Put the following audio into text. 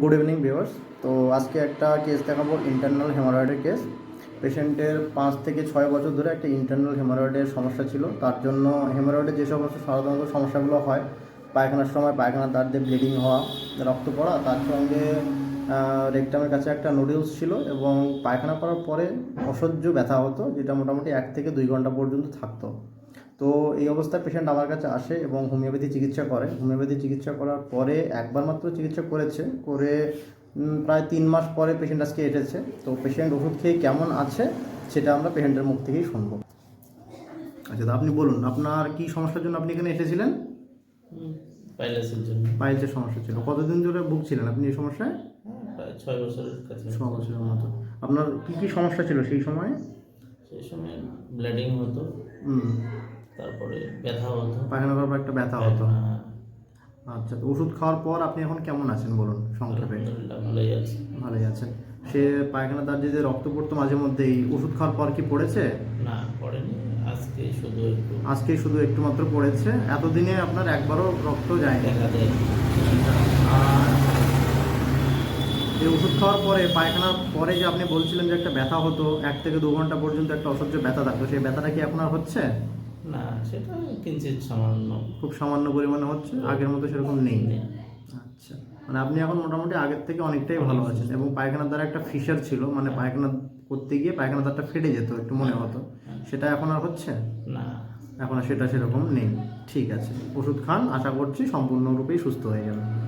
Good evening viewers তো আজকে একটা কেস দেখাবো ইন্টারনাল হেমারয়েডের কেস পেশেন্টের পাঁচ থেকে ছয় বছর ধরে একটা ইন্টারনাল হেমারয়েডের সমস্যা ছিল। তার জন্য হেমারয়েডের যে সমস্ত সাধারণত সমস্যাগুলো হয়, পায়খানার সময় পায়খানার দাঁত দিয়ে ব্লিডিং হওয়া, রক্ত পড়া, তার সঙ্গে রেকটামের কাছে একটা নুডলস ছিল এবং পায়খানা করার পরে অসহ্য ব্যথা হতো, যেটা মোটামুটি এক থেকে দুই ঘণ্টা পর্যন্ত থাকতো। তো এই অবস্থায় পেশেন্ট আমার কাছে আসে এবং হোমিওপ্যাথি চিকিৎসা করে। হোমিওপ্যাথি চিকিৎসা করার পরে একবার মাত্র চিকিৎসা করেছে। করে প্রায় তিন মাস পরে পেশেন্ট আজকে এসেছে। তো পেশেন্ট ওষুধ খেয়ে কেমন আছে সেটা আমরা পেশেন্টের মুখ থেকেই শুনব। আচ্ছা আপনি বলুন আপনার কি সমস্যার জন্য আপনি এখানে এসেছিলেন? পাইলাসের জন্য। পাইলসের সমস্যা ছিল। কতদিন ধরে ভুগছিলেন আপনি এই সমস্যায়? ছয় বছরের কাছে ছ বছরের মতো। আপনার কি কি সমস্যা ছিল সেই সময়? সেই সময় ব্লিডিং হতো। হুম। তারপরে ব্যথা হতো পায়খানা করার পর একটা ব্যথা হতো। হ্যাঁ, আচ্ছা তো ওষুধ খাওয়ার পর আপনি এখন কেমন আছেন বলুন সংক্ষেপে? ভালোই আছে। ভালোই আছেন। সে পায়খানা তার যে যে রক্ত পড়তো মাঝে মধ্যেই ওষুধ খাওয়ার পর কি পড়েছে? না পড়েনি। আজকে শুধু একটু আজকে শুধু একটু মাত্র পড়েছে। এতদিনে আপনার একবারও রক্ত যায়নি। দেখা দেয় আর এই ওষুধ খাওয়ার পরে পায়খানার পরে যে আপনি বলছিলেন যে একটা ব্যথা হতো এক থেকে দু ঘণ্টা পর্যন্ত একটা অসহ্য ব্যথা থাকতো সেই ব্যথাটা কি আর হচ্ছে? না সেটা কিঞ্চিত সামান্য। খুব সামান্য পরিমাণে হচ্ছে আগের মতো সেরকম নেই। আচ্ছা। মানে আপনি এখন মোটামুটি আগের থেকে অনেকটাই ভালো আছেন এবং পায়খানার দ্বারা একটা ফিশার ছিল মানে পায়খানা করতে গিয়ে পায়খানা দ্বারটা ফেটে যেত একটু মনে হতো। সেটা এখন আর হচ্ছে? না। এখন আর সেটা সেরকম নেই। ঠিক আছে। ওষুধ খান আশা করছি সম্পূর্ণরূপেই সুস্থ হয়ে যাবে